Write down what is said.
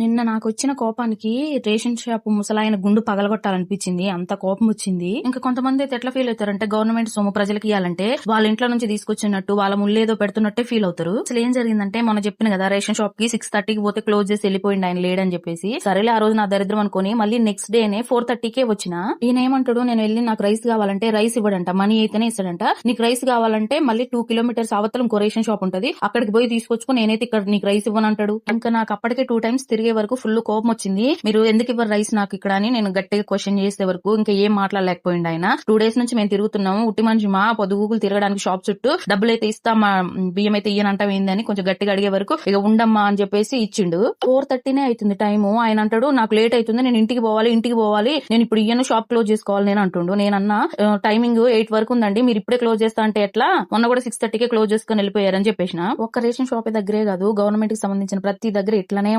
నిన్న నాకు వచ్చిన కోపానికి రేషన్ షాప్ ముసలాయన గుండు పగలగొట్టాలనిపించింది. అంత కోపం వచ్చింది ఇంకా కొంతమంది అయితే ఎట్లా ఫీల్ అవుతారంటే గవర్నమెంట్ సొమ్ము ప్రజలకు ఇవ్వాలంటే వాళ్ళ ఇంట్లో నుంచి తీసుకొచ్చినట్టు వాళ్ళ ముళ్ళేదో పెడుతున్నట్టే ఫీల్ అవుతారు. అసలు ఏం జరిగిందంటే మొన్న చెప్పిన కదా రేషన్ షాప్కి సిక్స్ థర్టీకి పోతే క్లోజ్ చేసి వెళ్ళిపోయింది ఆయన లేడని చెప్పేసి. సరేలే ఆ రోజు నా దరిద్రం అనుకుని మళ్ళీ నెక్స్ట్ డేనే ఫోర్ థర్టీకే వచ్చిన. ఈయన ఏమంటాడు నేను వెళ్ళి నాకు రైస్ కావాలంటే రైస్ ఇవ్వడంట మనీ అయితేనే ఇస్తాడంట. నీకు రైస్ కావాలంటే మళ్ళీ టూ కిలోమీటర్స్ అవతలం ఇంకో రేషన్ షాప్ ఉంటది. అక్కడికి పోయి తీసుకొచ్చుకుని నేనైతే ఇక్కడ నీకు రైస్ ఇవ్వనంటాడు ఇంకా నాకు అప్పటికే టూ టైమ్స్ తిరిగి వరకు ఫుల్ కోపం వచ్చింది మీరు ఎందుకు ఇవ్వరు రైస్ నాకు ఇక్కడ అని నేను గట్టిగా క్వశ్చన్ చేసే వరకు ఇంకా ఏం మాట్లాడలేకపోయింది ఆయన. టూ డేస్ నుంచి మేము తిరుగుతున్నాము. ఉట్టి మనిషి మా పొదుగులు తిరగడానికి షాప్ చుట్టూ డబ్బులు అయితే ఇస్తామా బియ్యం అయితే ఇయ్యనంటాం ఏందని కొంచెం గట్టిగా అడిగే వరకు ఇక ఉండమ్మా అని చెప్పేసి ఇచ్చిండు. ఫోర్ థర్టీనే అవుతుంది టైం ఆయన అంటాడు నాకు లేట్ అవుతుంది నేను ఇంటికి పోవాలి ఇంటికి పోవాలి. నేను ఇప్పుడు ఇయ్యను షాప్ క్లోజ్ చేసుకోవాలి నేను అంటుండు. నేను టైమింగ్ ఎయిట్ వరకు ఉందండి. మీరు ఇప్పుడే క్లోజ్ చేస్తా అంటే ఎట్లా? మొన్న కూడా సిక్స్ థర్టీకే క్లోజ్ చేసుకుని వెళ్ళిపోయారని చెప్పేసిన. ఒక్క రేషన్ షాప్ దగ్గరే కాదు. గవర్నమెంట్కి సంబంధించిన ప్రతి దగ్గర ఇట్లానే